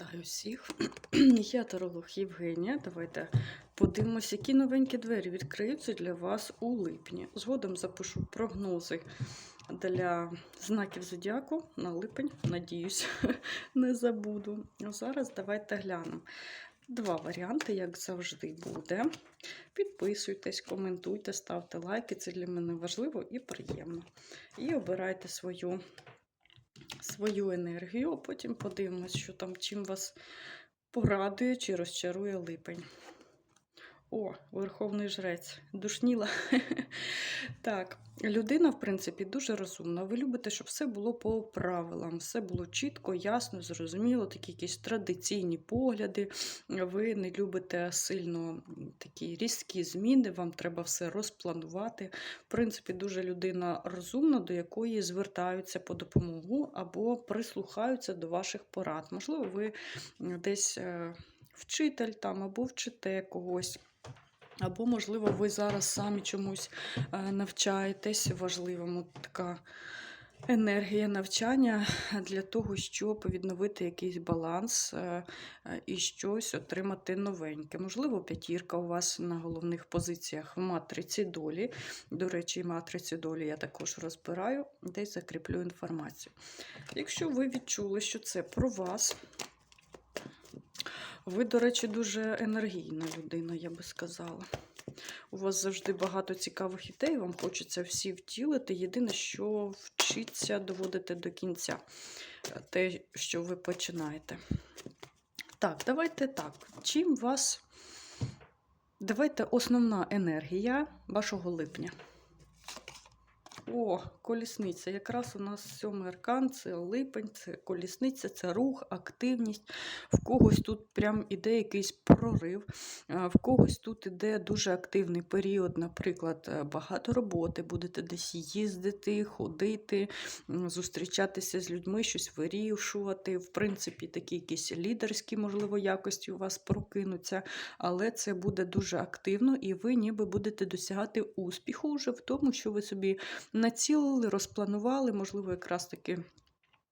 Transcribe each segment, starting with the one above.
Вітаю всіх. Я таролог Євгенія. Давайте подивимося, які новенькі двері відкриються для вас у липні. Згодом запишу прогнози для знаків зодіаку на липень. Надіюсь, не забуду. А зараз давайте глянемо. Два варіанти, як завжди, буде. Підписуйтесь, коментуйте, ставте лайки. Це для мене важливо і приємно. І обирайте свою свою енергію, а потім подивимось, що там чим вас порадує чи розчарує липень. О, Верховний жрець, душніла. так, людина, в принципі, дуже розумна. Ви любите, щоб все було по правилам, все було чітко, ясно, зрозуміло, такі якісь традиційні погляди. Ви не любите сильно такі різкі зміни, вам треба все розпланувати. В принципі, дуже людина розумна, до якої звертаються по допомогу або прислухаються до ваших порад. Можливо, ви десь е, вчитель там або вчите когось. Або, можливо, ви зараз самі чомусь е, навчаєтесь важливому така енергія навчання для того, щоб відновити якийсь баланс е, е, і щось отримати новеньке. Можливо, п'ятірка у вас на головних позиціях в матриці долі. До речі, матрицю долі я також розбираю, десь закріплю інформацію. Якщо ви відчули, що це про вас, ви, до речі, дуже енергійна людина, я би сказала. У вас завжди багато цікавих ідей, вам хочеться всі втілити. Єдине, що вчиться доводити до кінця те, що ви починаєте. Так, давайте так. Чим вас. Давайте основна енергія вашого липня. О, колісниця. Якраз у нас сьомий аркан, це липень, це колісниця, це рух, активність. В когось тут прям іде якийсь прорив, в когось тут іде дуже активний період, наприклад, е, багато роботи, будете десь їздити, ходити, зустрічатися з людьми, щось вирішувати. В принципі, такі якісь лідерські, можливо, якості у вас прокинуться, але це буде дуже активно, і ви ніби будете досягати успіху вже в тому, що ви собі націлили, розпланували, можливо, якраз таки.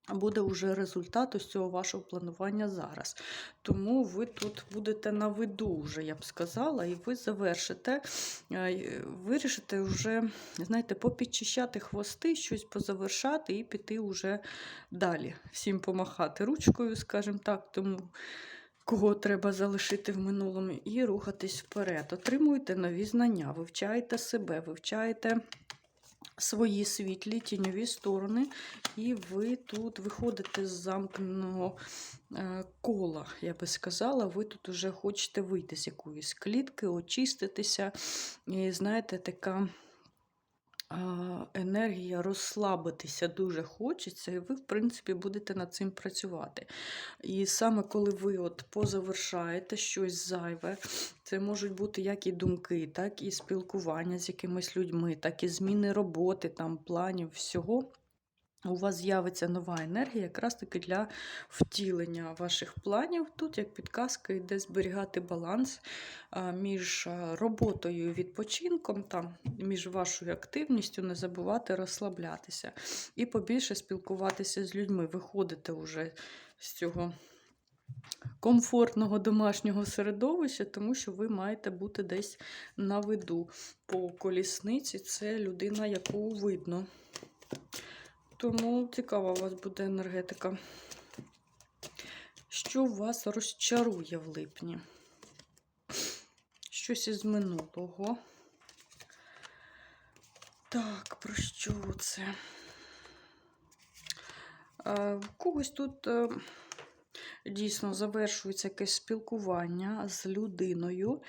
Буде вже результат ось цього вашого планування зараз. Тому ви тут будете на виду, вже, я б сказала, і ви завершите, е, вирішите вже, знаєте, попідчищати хвости, щось позавершати і піти вже далі. Всім помахати ручкою, скажімо так, тому кого треба залишити в минулому, і рухатись вперед. Отримуйте нові знання, вивчайте себе, вивчайте свої світлі тіньові сторони, і ви тут виходите з замкненого е, кола, я би сказала, ви тут вже хочете вийти з якоїсь клітки, очиститися. І знаєте, така енергія розслабитися дуже хочеться, і ви, в принципі, будете над цим працювати. І саме коли ви от позавершаєте щось зайве, це можуть бути як і думки, так і спілкування з якимись людьми, так і зміни роботи, там, планів, всього у вас з'явиться нова енергія, якраз таки для втілення ваших планів. Тут, як підказка, йде зберігати баланс між роботою і відпочинком, там, між вашою активністю, не забувати розслаблятися. І побільше спілкуватися з людьми, виходити вже з цього. Комфортного домашнього середовища, тому що ви маєте бути десь на виду. По колісниці це людина, яку видно. Тому цікава у вас буде енергетика. Що вас розчарує в липні? Щось із минулого. Так, про що це? Е, когось тут. Е, дійсно завершується якесь спілкування з людиною.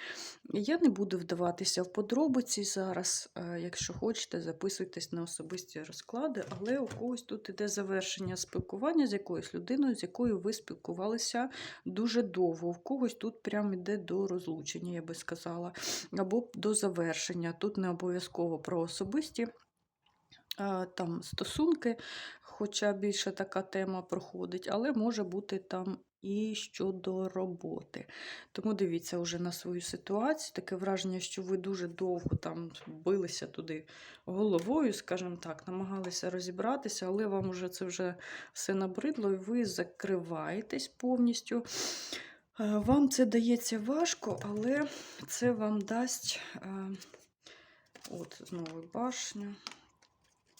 Я не буду вдаватися в подробиці зараз. Е, якщо хочете, записуйтесь на особисті розклади, але у когось тут іде завершення спілкування з якоюсь людиною, з якою ви спілкувалися дуже довго. У когось тут прямо йде до розлучення, я би сказала, або до завершення. Тут не обов'язково про особисті. Там стосунки, хоча більше така тема проходить, але може бути там і щодо роботи. Тому дивіться вже на свою ситуацію. Таке враження, що ви дуже довго там билися туди головою, скажімо так, намагалися розібратися, але вам вже це вже все набридло, і ви закриваєтесь повністю. Е, Вам це дається важко, але це вам дасть. е, От, знову башня.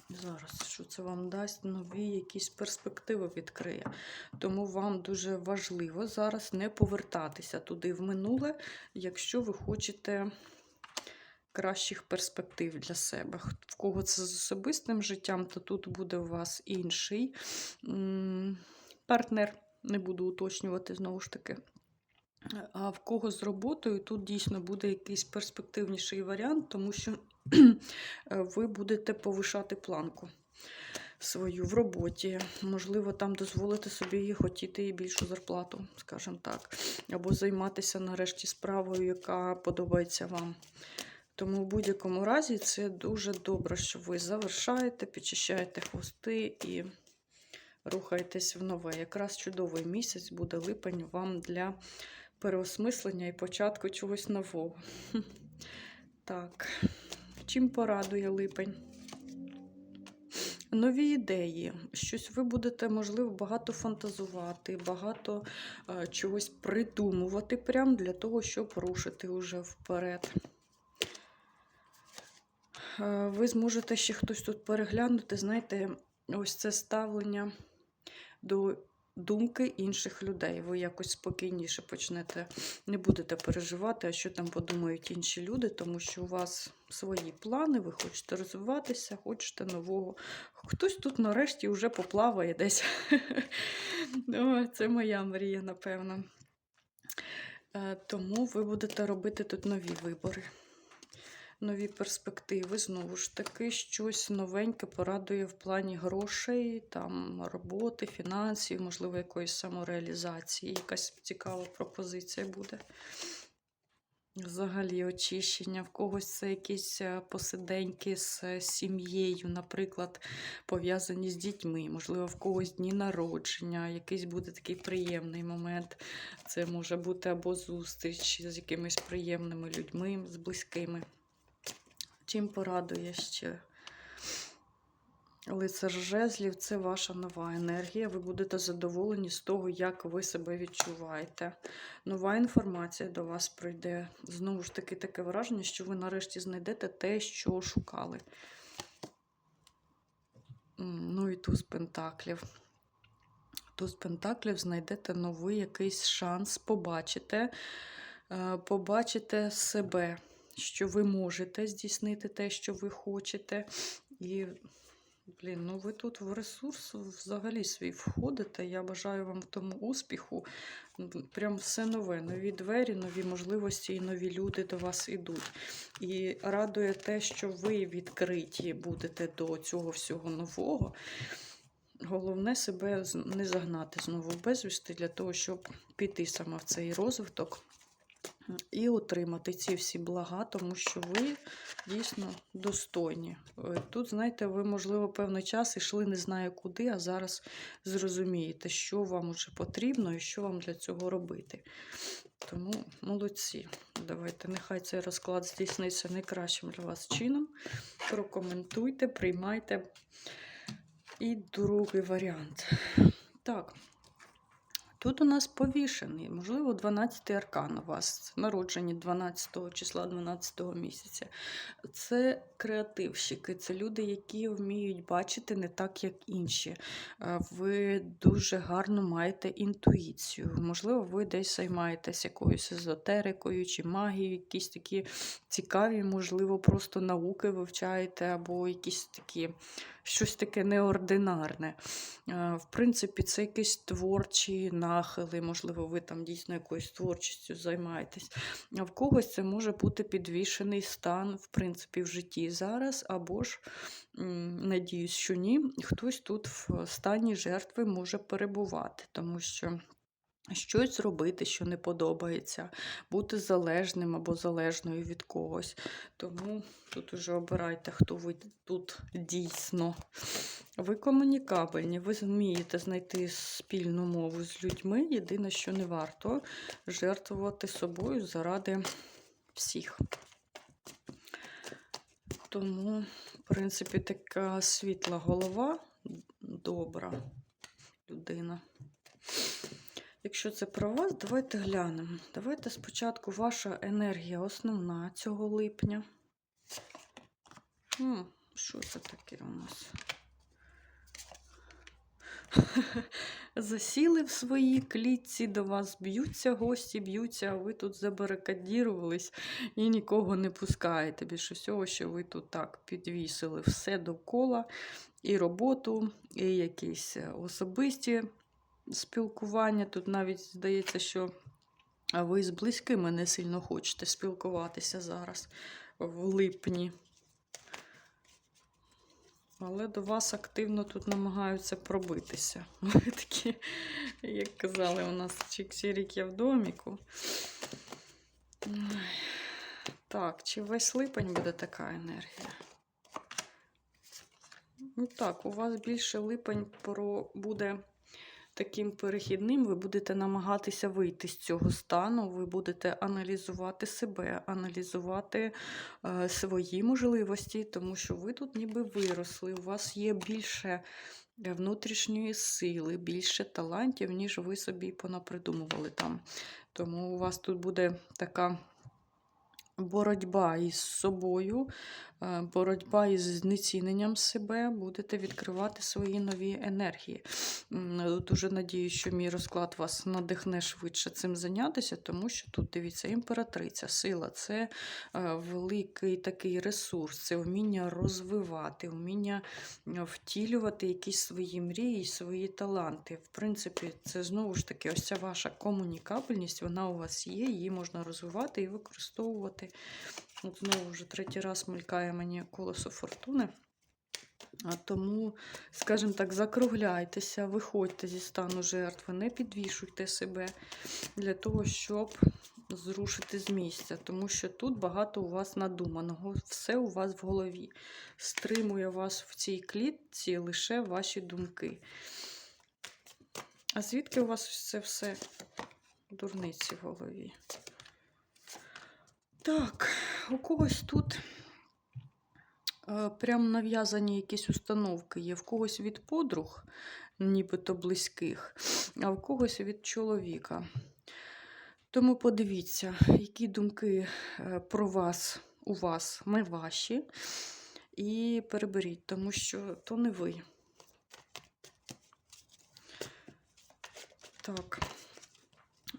Зараз, що це вам дасть нові якісь перспективи відкриє. Тому вам дуже важливо зараз не повертатися туди в минуле, якщо ви хочете кращих перспектив для себе. В кого це з особистим життям, то тут буде у вас інший партнер. Не буду уточнювати знову ж таки. А в кого з роботою тут дійсно буде якийсь перспективніший варіант, тому що ви будете повишати планку свою в роботі. Можливо, там дозволити собі хотіти і більшу зарплату, скажімо так, або займатися нарешті справою, яка подобається вам. Тому в будь-якому разі це дуже добре, що ви завершаєте, підчищаєте хвости і рухаєтесь в нове. Якраз чудовий місяць буде липень вам для переосмислення і початку чогось нового. Так, чим порадує липень? Нові ідеї. Щось ви будете, можливо, багато фантазувати, багато е, чогось придумувати прям для того, щоб рушити уже вперед. Е, ви зможете ще хтось тут переглянути, знаєте, ось це ставлення до думки інших людей. Ви якось спокійніше почнете, не будете переживати, а що там подумають інші люди, тому що у вас свої плани, ви хочете розвиватися, хочете нового. Хтось тут нарешті вже поплаває десь. Це моя мрія, напевно. Е, Тому ви будете робити тут нові вибори. Нові перспективи, знову ж таки, щось новеньке порадує в плані грошей, там, роботи, фінансів, можливо, якоїсь самореалізації. Якась цікава пропозиція буде. Взагалі очищення, в когось це якісь е, посиденьки з е, сім'єю, наприклад, пов'язані з дітьми, можливо, в когось дні народження, якийсь буде такий приємний момент. Це може бути або зустріч з якимись приємними людьми, з близькими. Чим порадує ще? Лицар жезлів це ваша нова енергія. Ви будете задоволені з того, як ви себе відчуваєте. Нова інформація до вас прийде. Знову ж таки, таке враження, що ви нарешті знайдете те, що шукали. Ну і туз пентаклів. Туз пентаклів знайдете новий якийсь шанс, побачите, е, побачите себе, що ви можете здійснити те, що ви хочете. І Блін, ну ви тут в ресурс взагалі свій входите. Я бажаю вам в тому успіху. Прям все нове, нові двері, нові можливості і нові люди до вас ідуть. І радує те, що ви відкриті будете до цього всього нового. Головне себе не загнати знову безвісти для того, щоб піти саме в цей розвиток і отримати ці всі блага, тому що ви дійсно достойні. Е, Тут, знаєте, ви, можливо, певний час йшли не знаю куди, а зараз зрозумієте, що вам уже потрібно і що вам для цього робити. Тому молодці. Давайте, нехай цей розклад здійсниться найкращим для вас чином. Прокоментуйте, приймайте. І другий варіант. Так. Тут у нас повішений, можливо, 12 аркан у вас, народжені 12 числа 12 місяця. Це креативщики, це люди, які вміють бачити не так, як інші. Е, Ви дуже гарно маєте інтуїцію. Можливо, ви десь займаєтесь якоюсь езотерикою чи магією, якісь такі цікаві, можливо, просто науки вивчаєте, або якісь такі. Щось таке неординарне. Е, В принципі, це якісь творчі нахили, можливо, ви там дійсно якоюсь творчістю займаєтесь. А в когось це може бути підвішений стан, в принципі, в житті зараз, або ж, надіюсь, що ні, хтось тут в стані жертви може перебувати, тому що. Щось зробити, що не подобається, бути залежним або залежною від когось. Тому тут уже обирайте, хто ви тут дійсно. Ви комунікабельні, ви змієте знайти спільну мову з людьми. Єдине, що не варто жертвувати собою заради всіх. Тому, в принципі, така світла голова, добра людина. Якщо це про вас, давайте глянемо. Давайте спочатку ваша енергія основна цього липня. М, що це таке у нас? Засіли в своїй клітці, до вас б'ються гості, б'ються, а ви тут забарикадірувались і нікого не пускаєте. Більше всього, що ви тут так підвісили все довкола, і роботу, і якісь особисті спілкування. Тут навіть здається, що ви з близькими не сильно хочете спілкуватися зараз в липні. Але до вас активно тут намагаються пробитися. Ви такі, як казали, у нас чіксірік є в доміку. Так, чи весь липень буде така енергія? Ну так, у вас більше липень про буде таким перехідним, ви будете намагатися вийти з цього стану, ви будете аналізувати себе, аналізувати е, свої можливості, тому що ви тут ніби виросли, у вас є більше е, внутрішньої сили, більше талантів, ніж ви собі понапридумували там. Тому у вас тут буде така. Боротьба із собою, е, боротьба із знеціненням себе, будете відкривати свої нові енергії. Дуже надію, що мій розклад вас надихне швидше цим зайнятися, тому що тут дивіться, імператриця, сила це е, великий такий ресурс, це вміння розвивати, вміння е, втілювати якісь свої мрії, свої таланти. В принципі, це знову ж таки ось ця ваша комунікабельність, вона у вас є, її можна розвивати і використовувати. От знову вже третій раз мелькає мені колесо фортуни. А тому, скажімо так, закругляйтеся, виходьте зі стану жертви, не підвішуйте себе для того, щоб зрушити з місця, тому що тут багато у вас надуманого, все у вас в голові. Стримує вас в цій клітці лише ваші думки. А звідки у вас це все дурниці в голові? Так, у когось тут е, прям нав'язані якісь установки є. В когось від подруг, нібито близьких, а в когось від чоловіка. Тому подивіться, які думки е, про вас у вас не ваші. І переберіть, тому що то не ви. Так.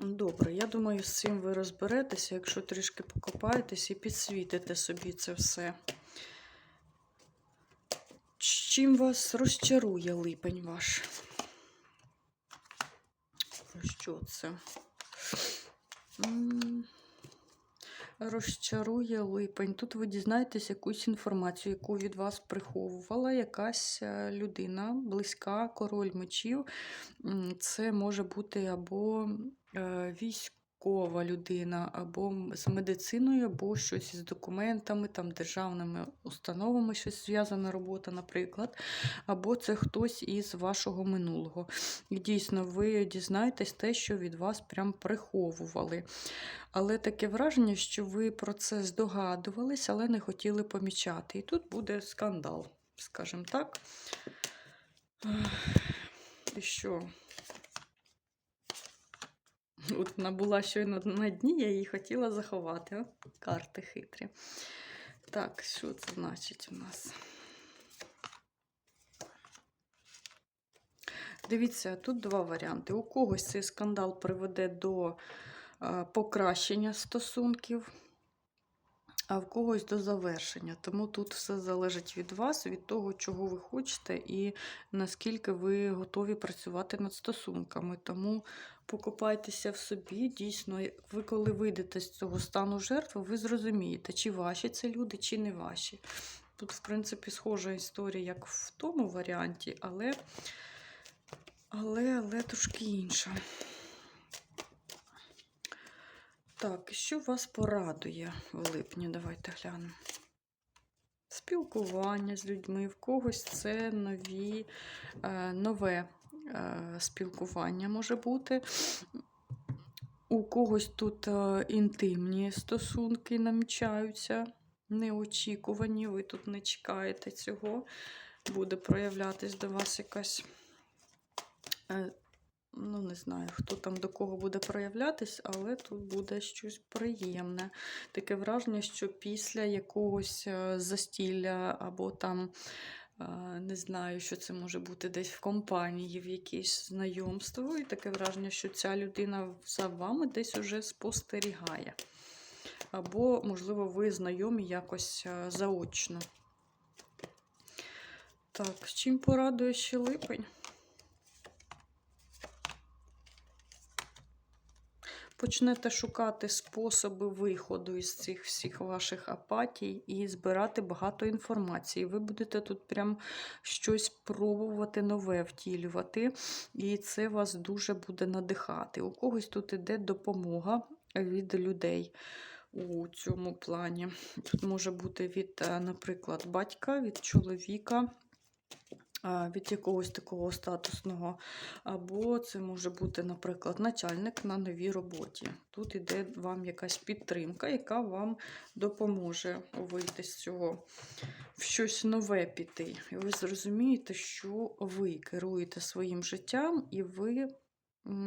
Добре, я думаю, з цим ви розберетеся, якщо трішки покопаєтесь і підсвітите собі це все. Чим вас розчарує липень ваш? Про що це? М, Розчарує липень. Тут ви дізнаєтесь якусь інформацію, яку від вас приховувала якась е, людина, близька, король мечів. Це може бути або е, військова людина, або з медициною, або щось із документами, там, державними установами, щось зв'язана робота, наприклад, або це хтось із вашого минулого. І дійсно, ви дізнаєтесь те, що від вас прям приховували. Але таке враження, що ви про це здогадувались, але не хотіли помічати. І тут буде скандал, скажімо так. І що? От вона була щойно на дні, я її хотіла заховати. Карти хитрі. Так, що це значить у нас? Дивіться, тут два варіанти. У когось цей скандал приведе до е, покращення стосунків, а в когось до завершення. Тому тут все залежить від вас, від того, чого ви хочете, і наскільки ви готові працювати над стосунками. Тому покопайтеся в собі. Дійсно, ви коли вийдете з цього стану жертви, ви зрозумієте, чи ваші це люди, чи не ваші. Тут, в принципі, схожа історія, як в тому варіанті, але, але, але трошки інша. Так, що вас порадує в липні? Давайте глянемо. Спілкування з людьми, в когось це нові, е, нове е, спілкування може бути. У когось тут е, інтимні стосунки намічаються, неочікувані, ви тут не чекаєте цього. Буде проявлятись до вас якась. Ну, не знаю, хто там до кого буде проявлятись, але тут буде щось приємне. Таке враження, що після якогось е, застілля або там, е, не знаю, що це може бути десь в компанії, в якесь знайомство, і таке враження, що ця людина за вами десь уже спостерігає. Або, можливо, ви знайомі якось е, заочно. Так, з чим порадує ще липень? Почнете шукати способи виходу із цих всіх ваших апатій і збирати багато інформації. Ви будете тут прям щось пробувати нове втілювати, і це вас дуже буде надихати. У когось тут іде допомога від людей у цьому плані. Тут може бути від, е, наприклад, батька, від чоловіка. Від якогось такого статусного, або це може бути, наприклад, начальник на новій роботі. Тут іде вам якась підтримка, яка вам допоможе вийти з цього в щось нове піти. І ви зрозумієте, що ви керуєте своїм життям, і ви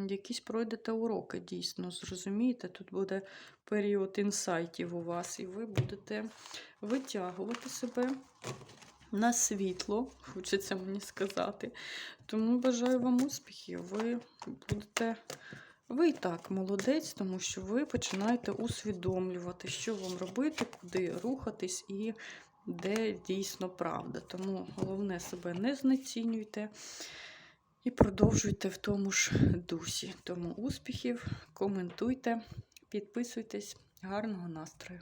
якісь пройдете уроки, дійсно, зрозумієте, тут буде період інсайтів у вас, і ви будете витягувати себе на світло, хочеться мені сказати. Тому бажаю вам успіхів. Ви будете. Ви і так молодець, тому що ви починаєте усвідомлювати, що вам робити, куди рухатись і де дійсно правда. Тому головне себе не знецінюйте і продовжуйте в тому ж дусі. Тому успіхів, коментуйте, підписуйтесь, гарного настрою!